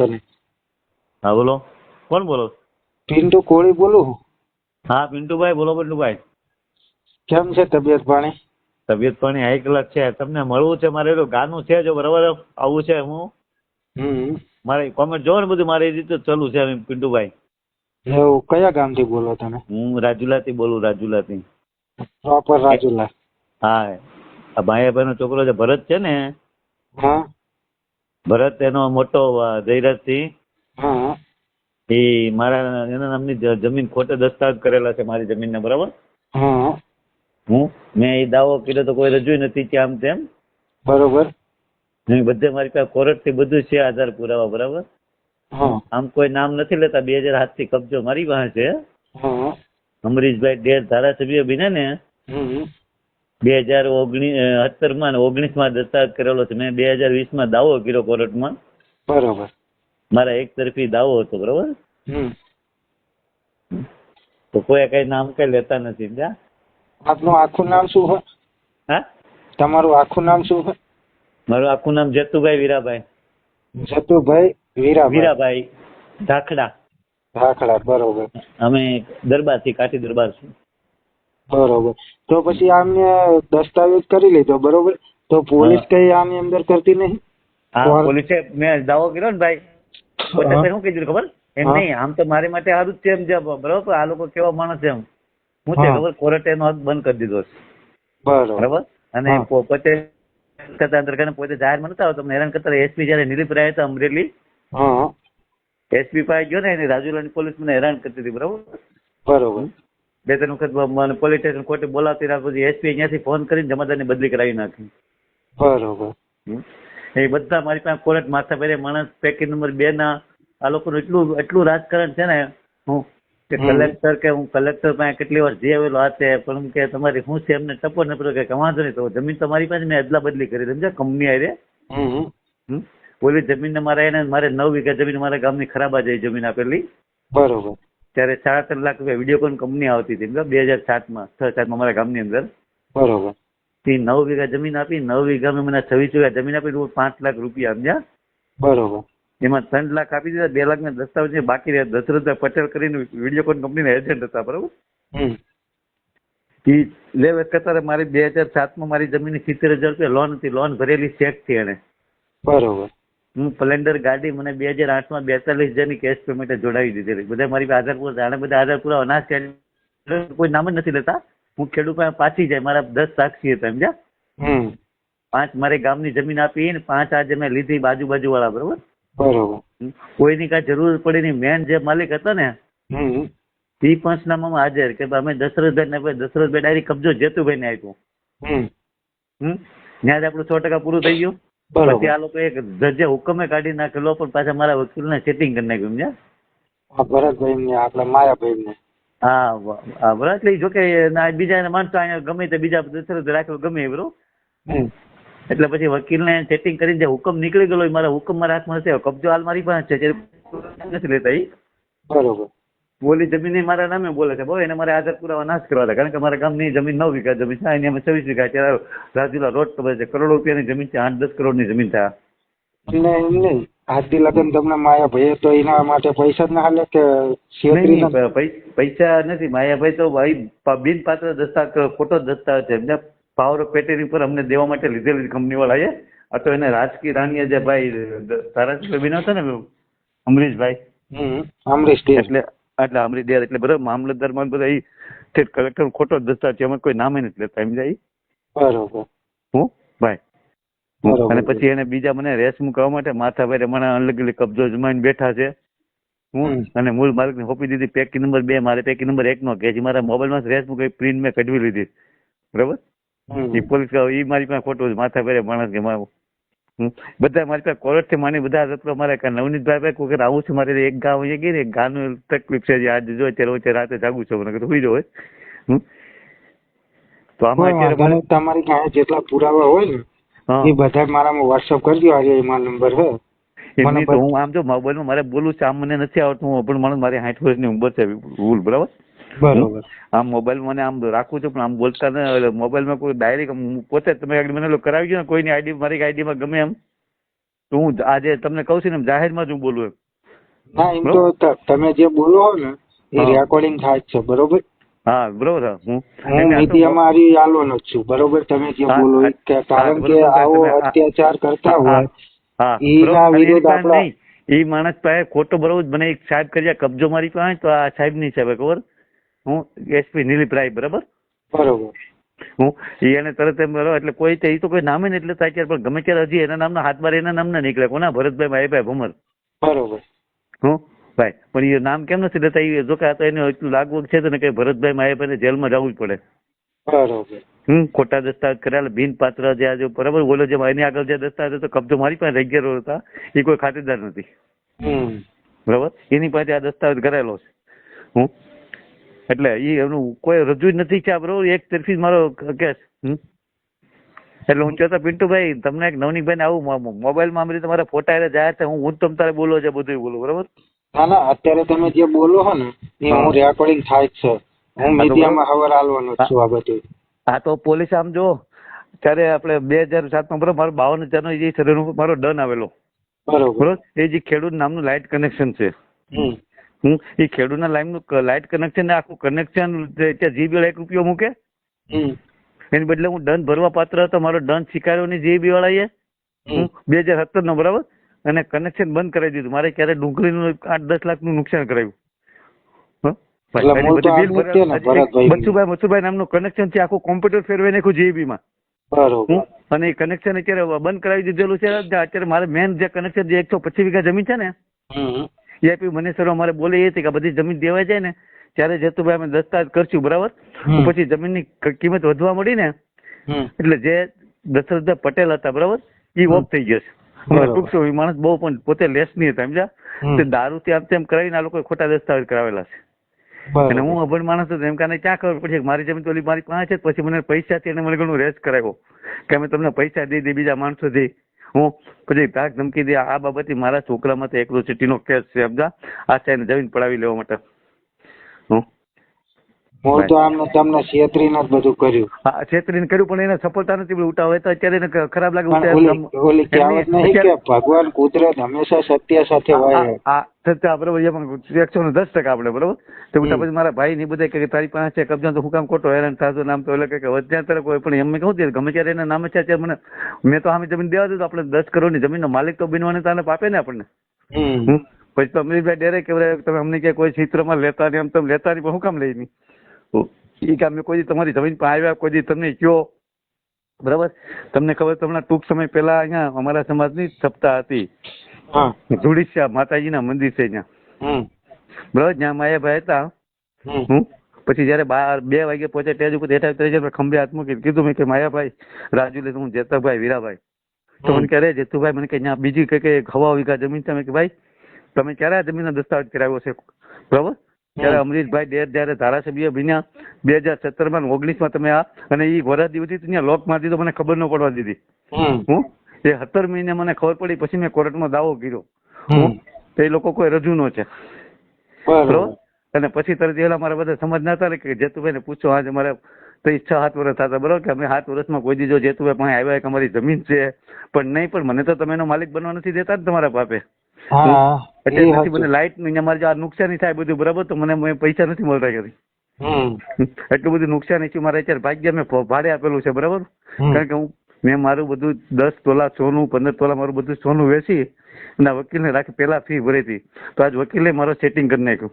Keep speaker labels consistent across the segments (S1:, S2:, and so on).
S1: તને
S2: હા બોલો. કોણ બોલો?
S1: પિન્ટુ કોળી બોલું
S2: હા? પિન્ટુભાઈ બોલો પિન્ટુભાઈ.
S1: કેમ છે તબિયત પાણી?
S2: તબિયત પાણી હાઈ ક્લાસ છે. તમને મળવું છે મારે? ગાનું છે જો બરાબર આવું છે હું? મારે કોમેન્ટ જોવો ને બધું. મારી રીતે ચાલુ છે પિન્ટુભાઈ.
S1: એવું કયા ગામથી બોલો તમે?
S2: હું રાજુલાથી બોલું રાજુલાથી.
S1: પ્રોપર રાજુલા.
S2: હા આ ભાઈ નો છોકરો છે ભરત છે ને
S1: હા.
S2: ભરત એનો મોટો જયરાજસિંહ એ મારા એના નામની જમીન ખોટે દસ્તાવેજ કરેલા છે મારી જમીનના બરાબર?
S1: હા.
S2: મેં એ દાવો કર્યો તો કોઈ રજૂ નથી કે આમ તેમ.
S1: બરોબર.
S2: બધે મારી પાસે કોર્ટથી બધું છે આધાર પુરાવા બરાબર? આમ કોઈ નામ નથી લેતા બે હજાર હાથથી કબજો મારી પાસે. છે અમરીશભાઈ ડેર ધારાસભ્ય બીને ને બે હજાર ઓગણીસ સત્તરમાં ઓગણીસમાં દસ્તાવેજ કરેલો છે. મેં બે હજાર વીસમાં દાવો કર્યો કોર્ટમાં.
S1: બરોબર.
S2: મારા એક તરફી દાવો હતો બરોબર? તો કોઈ કઈ નામ કઈ લેતા નથી સમજ્યા?
S1: આપનું આખું નામ શું હોય?
S2: હા?
S1: તમારું આખું નામ શું હોય?
S2: મારું આખું નામ જતુભાઈ વીરાભાઈ.
S1: જતુભાઈ વીરાભાઈ.
S2: વીરાભાઈ ધાખડા.
S1: ધાખડા બરોબર.
S2: અમે દરબારથી કાઠી દરબાર છું.
S1: બરોબર. તો પછી આમને દસ્તાવેજ કરી લીધો બરોબર? તો પોલીસ કઈ આની અંદર કરતી નહીં?
S2: હા? પોલીસે મેં દાવો કર્યો ને ભાઈ. પોતે શું કીધું ખબર? એમ નહીં આમ તો મારી માટે સારું જ છે એમ છે બરોબર? આ લોકો કેવા માણસ છે એમ. હું છે. ખબર? કોર્ટે એનો બંધ કરી દીધો છે.
S1: બરોબર.
S2: અને પોતે કરતા અંદર કરીને પોતે જાહેરમાં નતા હોય તમને હેરાન કરતા એસપી જયારે નિલીપ રહ્યા હતા અમરેલી એસપી પાસે ગયો ને એની રાજુલાની પોલીસ મને હેરાન કરતી હતી બરોબર?
S1: બરોબર.
S2: બે ત્રણ વખત મને પોલીસ સ્ટેશન કોર્ટે બોલાવતી રાખ પછી એસપી અહીંયાથી ફોન કરીને જમાદારની બદલી કરાવી નાખી.
S1: બરોબર.
S2: એ બધા મારી પાસે કોર્ટ માથા પહેરે માણસ પેકેજ નંબર બે ના આ લોકોનું એટલું એટલું રાજકારણ છે ને હું કે કલેક્ટર કે હું કલેક્ટર પાસે કેટલી વાર જઈ આવેલો આ તે પણ કે તમારી શું છે એમને ટપો ને પેલો કે વાંધો નહીં તો જમીન તો મારી પાસે મેં અદલા બદલી કરી સમજ્યા? કંપની
S1: હમ.
S2: ઓલી જમીન મારે એને મારે નવ વીઘા જમીન મારા ગામની ખરાબ આ જઈ જમીન આપેલી.
S1: બરોબર.
S2: ત્યારે સાડા ત્રણ લાખ રૂપિયા વિડીયોકોન કંપની આવતી હતી? બે હજાર સાતમાં છ સાતમાં અમારા ગામની અંદર.
S1: બરોબર.
S2: તે નવ વીઘા જમીન આપી નવ વીઘામાં મને છવ્વીસ વીઘા જમીન આપી પાંચ લાખ રૂપિયા સમજ્યા?
S1: બરોબર.
S2: એમાં ત્રણ લાખ આપી દીધા બે લાખ ના દસ્તાવેજ બાકી રહ્યા. દશરથ પટેલ કરીને વિડીયોકોન કંપનીના એજન્ટ હતા બરોબર? લે કતારે મારી બે હજાર સાતમાં મારી જમીનની સિત્તેર હજાર રૂપિયા લોન હતી લોન ભરેલી ચેકથી એને
S1: બરોબર.
S2: હું સ્પ્લેન્ડર ગાડી મને બે હજાર આઠમાં બેતાલીસ હજારની કેશ પેમેન્ટ જોડાવી દીધેલી. બધા મારી પાસે આધાર પૂરા આને બધા આધાર પૂરા અનાજ કોઈ નામ જ નથી લેતા. હું ખેડૂત પાછી જાય. મારા દસ સાક્ષી હતા સમજ્યા? પાંચ મારે ગામની જમીન આપી ને પાંચ આજે મેં લીધી બાજુ બાજુ વાળા બરોબર?
S1: બરોબર.
S2: ની કોઈની કાંઈ જરૂર પડી નહીં. મેન જે માલિક હતા ને
S1: એ
S2: એ પંચનામામાં હાજર કે અમે દશરથભાઈ ને ભાઈ દશરથભાઈ ડાયરેક્ટ કબજો જેતુભાઈ ને આપ્યો.
S1: હમ.
S2: ત્યાં આપણું સો ટકા પૂરું થઈ ગયું.
S1: બરોબર.
S2: પછી આ લોકો એક જજે હુકમે કાઢી નાખેલો પણ પાછા મારા વકીલને સેટિંગ કરી નાખ્યું સમજ્યા?
S1: આ ભરતભાઈ ને માયાભાઈ ને
S2: હા હા બરાબર એટલે ઈ જો કે ના બીજા માણસો અહીંયા ગમે તે બીજા દશરથ રાખેલો ગમે એ બરોબર એટલે પછી વકીલને સેટિંગ કરીને જે હુકમ નીકળી ગયેલો એ મારા હુકમ મારા હાથમાં આવ્યો. કબજો હાલ મારી પાસે છે નથી લેતા
S1: બરોબર.
S2: બોલી જમીન મારા નામે બોલે છે. બહુ એને મારે આધાર પુરાવા નાશ કરવા હતા. કારણ કે મારા ગામની જમીન નવ વીઘા જમીન છે. એની અમે છવ્વીસ વીઘા અત્યારે રાજુલા રોડ ખબર છે કરોડો રૂપિયાની જમીન છે આઠ દસ કરોડની જમીન થાય
S1: એમને એમ નહીં. આજથી લગન તમને માયાભાઈ તો એના માટે પૈસા જ ના હાલે કે
S2: નથી. માયાભાઈ તો ભાઈ બિન પાત્ર દસ્તાવેજ ખોટો દસ્તાવેજ છે. એમને પાવર ઓફ પર અમને દેવા માટે લીધેલી કંપની વાળાએ. આ તો એને રાજકીય રાણીએ જે ભાઈ તારા બીના હતા ને અમરીશભાઈ.
S1: અમરીશ
S2: એટલે એટલે અમરીશ દેર એટલે બધા મામલતદારમાં બધા સ્ટેટ કલેક્ટર ખોટો દસ્તાવેજ છે. એમાં કોઈ નામે નથી લેતા. એમ જાય
S1: બરોબર.
S2: હું? ભાઈ. અને પછી એને બીજા મને રેસ મૂકવા માટે માથા મને અલગ અલગ કબજો જમાઈને બેઠા છે. હું. અને મૂળ માલિકને હોપી દીધી પેકી નંબર બે. મારે પેકી નંબર એક નો કે જે મારા મોબાઈલમાં રેસ મૂકી પ્રિન્ટ મેં કઢવી લીધી. બરાબર. એ પોલીસ એ મારી પાસે ખોટું માથા પહેરે માણસ કે મારું. બધા મારી પાસે કોલેજથી માની બધા જતો મારે કે નવનીતભાઈ ભાઈ કોઈ આવું છું મારે એક ગામ અહીંયા ગઈ ને એક ગાનું તકલીફ છે. આજે જો અત્યારે વચ્ચે રાતે જાગું છું. મને કીધું સુઈ જાઓ હમ. તો આમાં.
S1: તમારી પાસે જેટલા પુરાવા હોય ને એ બધા મારામાં વોટ્સઅપ કરજો આજે મારો નંબર હે મને
S2: હું આમ જો મોબાઈલમાં મારે બોલું છે આમ મને નથી આવડતું. પણ મને મારી સાઠ વર્ષની ઉંમર છે ભૂલ બરાબર?
S1: બરોબર.
S2: આમ મોબાઈલ મને આમ રાખું છું પણ આમ બોલતા મોબાઈલ મોબાઈલમાં કોઈ ડાયરેક્ટ પોતે તમે આગળ મને કરાવી ગયો ને કોઈની આઈડી મારી આઈડીમાં ગમે એમ. તો હું આજે તમને કહું છું ને જાહેર જાહેરમાં જ હું બોલું એમ.
S1: હા એમ તો તમે જે બોલો ને એ. રેકોર્ડિંગ થાય છે બરોબર?
S2: હા બરોબર હું
S1: નીતિ
S2: અમારી આ તો-
S1: મીડિયામાં હારી આલવાનો જ છું બરોબર? તમે જે બોલો એ કે કારણ કે આવો અત્યાચાર કરતા હોય વિરુદ્ધ
S2: એની પાસે
S1: આપણા-
S2: નહીં. ઈ માણસ પાસે ખોટો બરોબર મને એક સાહેબ કર્યા કબજો મારી પાસે તો આ સાહેબની સાહેબ ખબર? હું એસપી નિલીપ રાય બરાબર?
S1: બરોબર.
S2: હું એને તરત એમ બરોબર એટલે કોઈ તે તો કોઈ નામે ને એટલે થાય પણ ગમે ત્યારે હજી એના નામના હાથ બાર એના નામના નીકળે. કોના? ભરતભાઈ માહીભાઈ ભમર.
S1: બરોબર.
S2: હું? ભાઈ પણ એ નામ કેમ નથી લેતા? એ જો કે આ તો એને એટલું લાગવું છે તો ને કે ભરતભાઈ માહીભાઈને જેલમાં જવું જ પડે.
S1: બરોબર.
S2: હમ ખોટા દસ્તાવેજ કરેલા બિન પાત્ર જે આજે બરાબર? બોલો જે એની આગળ જે દસ્તાવેજ હતો કબજો મારી પાસે રહી ગયેલો હતા. એ કોઈ ખાતેદાર નથી. બરાબર? એની પાસે આ દસ્તાવેજ કરેલો છે. હું? એટલે એ એનું કોઈ રજૂ જ નથી છે આ બરોબર? એક તરફી જ મારો કેસ. એટલે હું કહેતો પિન્ટુભાઈ તમને એક નવનીકભાઈ આવું મોબાઈલમાં આમ રીતે તમારા ફોટા એટલે જાય છે હું હું તમ તારે બોલો છે બધું બોલું બરાબર?
S1: ના ના અત્યારે તમે જે બોલો છો ને એ
S2: હા.
S1: રેકોર્ડિંગ થાય છે. હું
S2: તો
S1: મીડિયામાં ખબર આલવાનો છું આ બધું
S2: હા તો પોલીસ આમ જો ત્યારે આપણે બે હજાર સાતમાં બરોબર મારો બાવન હજારનો જે શરીરનો મારો ડન આવેલો.
S1: બરોબર.
S2: બરોબર? એ જે ખેડૂત નામનું લાઇટ કનેક્શન છે.
S1: હમ.
S2: હું એ ખેડૂતના લાઈનનું લાઇટ કનેક્શન આખું કનેક્શન ત્યાં જીબી એક રૂપિયો મૂકે એની બદલે હું દંડ ભરવા પાત્ર હતો મારો દંડ સ્વીકાર્યો નહીં જીબી વાળાએ. બે હજાર સત્તર નો બરાબર? અને કનેક્શન બંધ કરાવી દીધું. મારે ક્યારે ડુંગળીનું આઠ દસ લાખનું નુકસાન કરાવ્યું
S1: છે ને,
S2: ભરા-
S1: ભરતભાઈ.
S2: બચુભાઈ મચુભાઈ નામનું કનેક્શન છે આખું કોમ્પ્યુટર ફેરવાઈ નાખ્યું જીબી માં.
S1: બરોબર.
S2: હું? અને એ કનેક્શન અત્યારે બંધ કરાવી દીધેલું છે અત્યારે મારે મેન જે કનેક્શન જે એકસો પચીસ વીઘા જમીન છે ને
S1: હમ
S2: એ આપી મને સર અમારે બોલે એ હતી કે બધી જમીન દેવાય જાય ને ત્યારે જતુભાઈ અમે દસ્તાવેજ કરશું બરાબર? પછી જમીનની ની કિંમત વધવા મળી ને એટલે જે દશરથ પટેલ હતા બરાબર? એ ઓફ થઈ ગયો છે. ટૂંક માણસ બહુ પણ પોતે લેસ નહીં હતા સમજ્યા? તે દારૂ આમ તેમ કરાવીને આ લોકોએ ખોટા દસ્તાવેજ કરાવેલા છે. અને હું અભણ માણસ હતો એમ કાને ક્યાં ખબર પડી મારી જમીન તો મારી પાસે છે પછી મને પૈસાથી એને મને ઘણું રેસ કરાવ્યો. કે અમે તમને પૈસા દઈ દે બીજા માણસોથી. હું પછી ધાક ધમકી દે, આ બાબતે મારા છોકરા માટે એકલો નો કેસ છે, સમજા? આ સાહેબ જમીન પડાવી લેવા માટે. હું
S1: હું તો આમ તમને છેતરીને જ બધું કર્યું.
S2: હા છેતરીને કર્યું પણ એને સફળતા નથી મળી. ઉઠાવે તો અત્યારે એને ખરાબ લાગે
S1: ઓલી ઓલી કહેવત નહીં કે ભગવાન કુદરત હંમેશા સત્ય સાથે હોય
S2: આ સત્ય બરોબર એમાં એકસો ને દસ ટકા આપણે બરોબર? તો ઉઠા પછી મારા ભાઈ ની બધા કે તારી પાસે છે કબજા તો હું કામ ખોટો હેરાન થાતો નામ તો એટલે કે વધ્યા તરફ કોઈ પણ એમ કહું ત્યારે ગમે ત્યારે એના નામે છે ત્યારે મને મેં તો સામે જમીન દેવા દઉં તો આપણે દસ કરોડની માલિક તો બનવાને તાને પાપે ને આપણને. પછી તો અમરીશભાઈ ડેરે કે તમે અમને કે કોઈ ચિત્રમાં લેતા નહીં આમ તમે લેતા નહીં પણ હું કામ લઈ નહીં? એ કે અમે કોઈ તમારી જમીન પર આવ્યા કોઈ તમને કયો. બરાબર? તમને ખબર તમને ટૂંક સમય પહેલા અહીંયા અમારા સમાજની સપ્તાહ હતી. ધુડીશ્યા માતાજીના મંદિર છે ત્યાં. બરાબર? જ્યાં માયાભાઈ હતા. હું પછી જયારે બાર બે વાગે પહોંચે ત્યાં ઉપર બેઠા ત્યારે ખંભે હાથ મૂકી કીધું મેં કે માયાભાઈ રાજુ લે હું જેતાભાઈ વીરાભાઈ. તો મને ક્યારે જેતુભાઈ મને કે ત્યાં બીજી કઈ કઈ હવા વિઘા જમીન છે? મેં કે ભાઈ તમે ક્યારે આ જમીનના દસ્તાવેજ કરાવ્યો છે? બરાબર? ત્યારે અમરીશભાઈ ડેર જયારે ધારાસભ્ય બન્યા બે હજાર સત્તરમાં ઓગણીસમાં તમે આ અને એ દિવસથી ત્યાં લોક મારી દીધો મને ખબર ન પડવા દીધી. હું? એ સત્તર મહિને મને ખબર પડી પછી મેં કોર્ટમાં દાવો કર્યો. હું? તો એ લોકો કોઈ રજૂ નો છે
S1: બરોબર.
S2: અને પછી તરત એલા મારા બધા સમજના હતા ને કે જેતુભાઈ ને પૂછો આજે મારે તો છ સાત વર્ષ થતા બરોબર? કે અમે સાત વર્ષમાં કોઈ દીધો જેતુભાઈ પણ આવ્યા કે અમારી જમીન છે પણ નહીં પણ મને તો તમે એનો માલિક બનવા નથી દેતા ને તમારા બાપે એટલે
S1: નથી
S2: મને લાઈટની મારે આ નુકસાની થાય બધું બરાબર તો મને પૈસા નથી મળતા કરી એટલું બધું નુકસાની છે મારે અત્યારે ભાગ્ય મેં ભાડે આપેલું છે બરાબર? કારણ કે હું મેં મારું બધું દસ તોલા સોનું પંદર તોલા મારું બધું સોનું વેચી અને વકીલને રાખી પેલા ફી ભરી હતી. તો આજ વકીલે મારો સેટિંગ કરી નાખ્યું.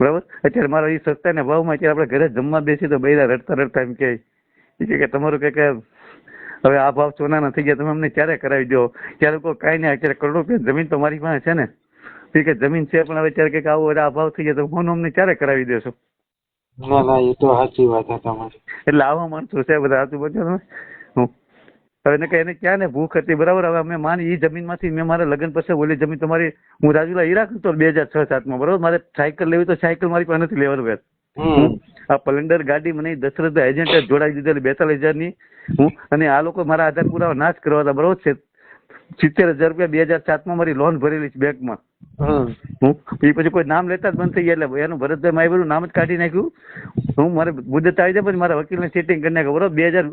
S2: બરાબર? અત્યારે મારો એ સસ્તાના ભાવમાં અત્યારે આપણે ઘરે જમવા બેસી તો બૈરા રડતા રડતા એમ કે તમારું કે હવે આ ભાવ સોનાના થઈ ગયા તમે અમને ક્યારે કરાવી દો? ત્યારે કોઈ કાંઈ નહીં અત્યારે કરોડો રૂપિયા જમીન તો મારી પાસે છે ને. ઠીક કે જમીન છે પણ હવે ત્યારે કંઈક આવો આ ભાવ થઈ ગયા તો ફોન અમને ક્યારે કરાવી દેશો?
S1: ના ના એ તો સાચી વાત છે તમારી.
S2: એટલે આવા માણસો છે બધા આજુબાજુ હું હવે એને એને ક્યાં ને ભૂખ હતી? બરાબર હવે અમે માની એ જમીનમાંથી મેં મારા લગ્ન પછી ઓલી જમીન તમારી હું રાજુલા હીરા કરતો બે હજાર છ સાતમાં બરાબર? મારે સાયકલ લેવી તો સાયકલ મારી પાસે નથી લેવાનું
S1: હમ
S2: આ પ્લેન્ડર ગાડી મને દશરથ એજન્ટ જોડાઈ દીધેલી બેતાલીસ હજારની હું અને આ લોકો મારા આધાર પુરાવા નાશ કરવા હતા બરોબર છે? સિત્તેર હજાર રૂપિયા બે હજાર સાતમાં મારી લોન ભરેલી છે બેંકમાં.
S1: હમ
S2: હું એ પછી કોઈ નામ લેતા જ બંધ થઈ ગયા એટલે એનું ભરતભાઈ માઈ બધું નામ જ કાઢી નાખ્યું. હું મારે મુદત આવી જાય પછી મારા વકીલને સેટિંગ કરી નાખો બરોબર? બે હજાર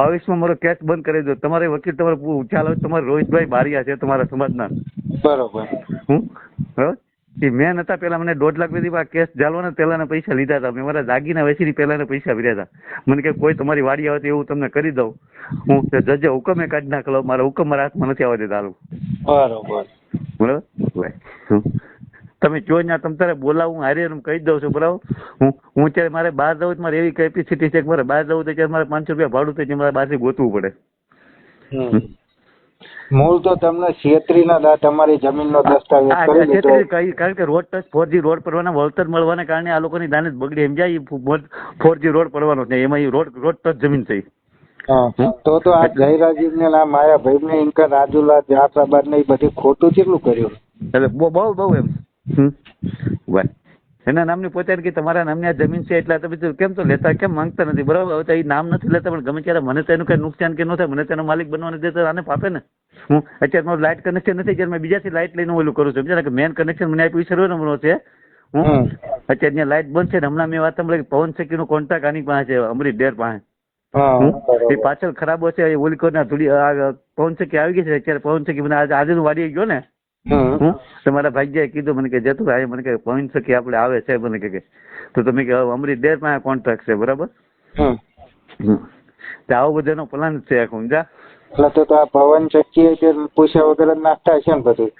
S2: બાવીસમાં મારો કેસ બંધ કરી દો તમારે વકીલ તમારે ચાલો તમારે રોહિતભાઈ બારિયા છે તમારા સમાજના.
S1: બરોબર.
S2: હું બરોબર? એ મેન હતા પેલા મને દોઢ લાખ આ કેસ ચાલવાના પહેલાના પૈસા લીધા હતા. મેં મારા દાગીના વેચીને પહેલાના પૈસા ભર્યા હતા. મને કે કોઈ તમારી વાડી આવે તો એવું તમને કરી દઉં. હું જજે હુકમે કાઢી નાખેલો મારા હુકમ મારા હાથમાં નથી આવવા દેતા હાલું.
S1: બરોબર.
S2: બરાબર? તમે જો ત્યાં તમ તારે બોલાવું હારે એમ કહી દઉં છું બરાબર? હું હું અત્યારે મારે બહાર જવું તો મારે એવી કેપેસિટી છે કે મારે બહાર જવું તો અત્યારે મારે પાંચસો રૂપિયા ભાડું થાય મારે બહારથી ગોતવું પડે.
S1: મૂળ તો તમને છેતરીના દા તમારી જમીનનો દસ્તાવેજ
S2: આ
S1: કરી લીધો.
S2: કારણ કે road touch four G road પડવાના વળતર મળવાને કારણે આ લોકોની દાનત બગડી. એમ જાય ફોર જી રોડ પડવાનો છે. એમાં ઈ રોડ રોડ ટચ જમીન થઈ
S1: તો તો આ જયરાજીવ ને આ માયાભાઈ ને ઇન્કર રાજુલા જાફરાબાદ ને એ બધી ખોટું કેટલું કર્યું?
S2: એટલે બહુ બહુ બહુ એમ. હમ. એના નામની પોતે કે તમારા નામની આ જમીન છે એટલે તમે કેમ તો લેતા કેમ માંગતા નથી? બરાબર હવે તો એ નામ નથી લેતા પણ ગમે ત્યારે મને તો એનું કઈ નુકસાન કે ન થાય મને તેનો માલિક બનવાનું દે આને પાપે ને. હું અત્યારે મારું લાઇટ કનેક્શન નથી જ્યારે મેં બીજાથી લાઇટ લઈને ઓલું કરું છું. સમજ્યા કે મેન કનેક્શન મને આપ્યું સર્વે નંબરનો છે. હું અત્યારે ત્યાં લાઇટ બંધ છે ને હમણાં મેં વાત સાંભળી પવન શેકીનો કોન્ટ્રાક્ટ આની પાસે છે અમરીશ ડેર પાસે. એ પાછળ ખરાબ હશે ઓલી કોના થોડી પવન શેકી આવી ગઈ છે અત્યારે પવન શેકી મને આજે આજે વાડી ગયો ને તમારા ભાગ્યાએ કીધું મને કે જતું ભાઈ મને કે પવન શકી આપણે આવે છે? મને કે. તો તમે કે અમરી દેર પાસે કોન્ટ્રાક્ટ છે બરાબર. તો આવો બધાનો પ્લાન છે આખું સમજા
S1: એટલે તો તો આ પવન તે પૂછ્યા વગર જ નાખતા છે ને બધું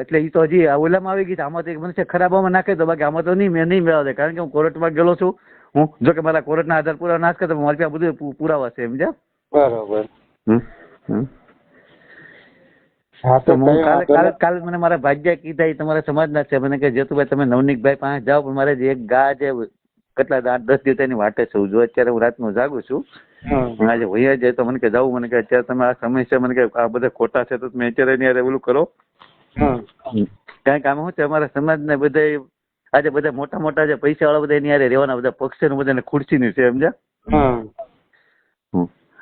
S2: એટલે એ તો હજી આ ઓલામાં આવી ગઈ છે આમાં તો એક મને ખરાબામાં નાખે તો બાકી આમાં તો નહીં મેં નહીં મેળવે દે કારણ કે હું કોર્ટમાં ગયેલો છું. હું જો કે મારા કોર્ટના આધાર પુરાવા નાશ કરતો મારી પાસે બધું પુરાવા છે સમજ્યા?
S1: બરોબર.
S2: હમ હમ.
S1: હા
S2: તો
S1: તો
S2: હું કાલે કાલે કાલે મને મારા ભાગ્ય કીધા એ તમારા સમાજના છે. મને કે જેતુભાઈ તમે નવનીકભાઈ પાસે જાઓ પણ મારે જે એક ગા છે કેટલા આઠ દસ દિવસ એની વાટે છું. જો અત્યારે હું રાતનું જાગું છું. આજે વૈયા જાય તો મને કે જાઉં મને કે અત્યારે તમે આ સમય છે. મને કે આ બધા ખોટા છે તો તમે અત્યારે એની હારે ઓલું કરો. કારણ કે આમાં શું છે અમારા સમાજને બધા આજે બધા મોટા મોટા જે પૈસા વાળા બધા એની હારે રહેવાના બધા પક્ષ બધાને ખુરશીની છે સમજ્યા.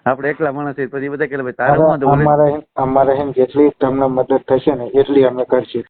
S2: આપણે એકલા માણસ પછી બધા કે ભાઈ તારે
S1: અમારે અમારે એમ જેટલી તમને મદદ થશે ને એટલી અમે કરશું.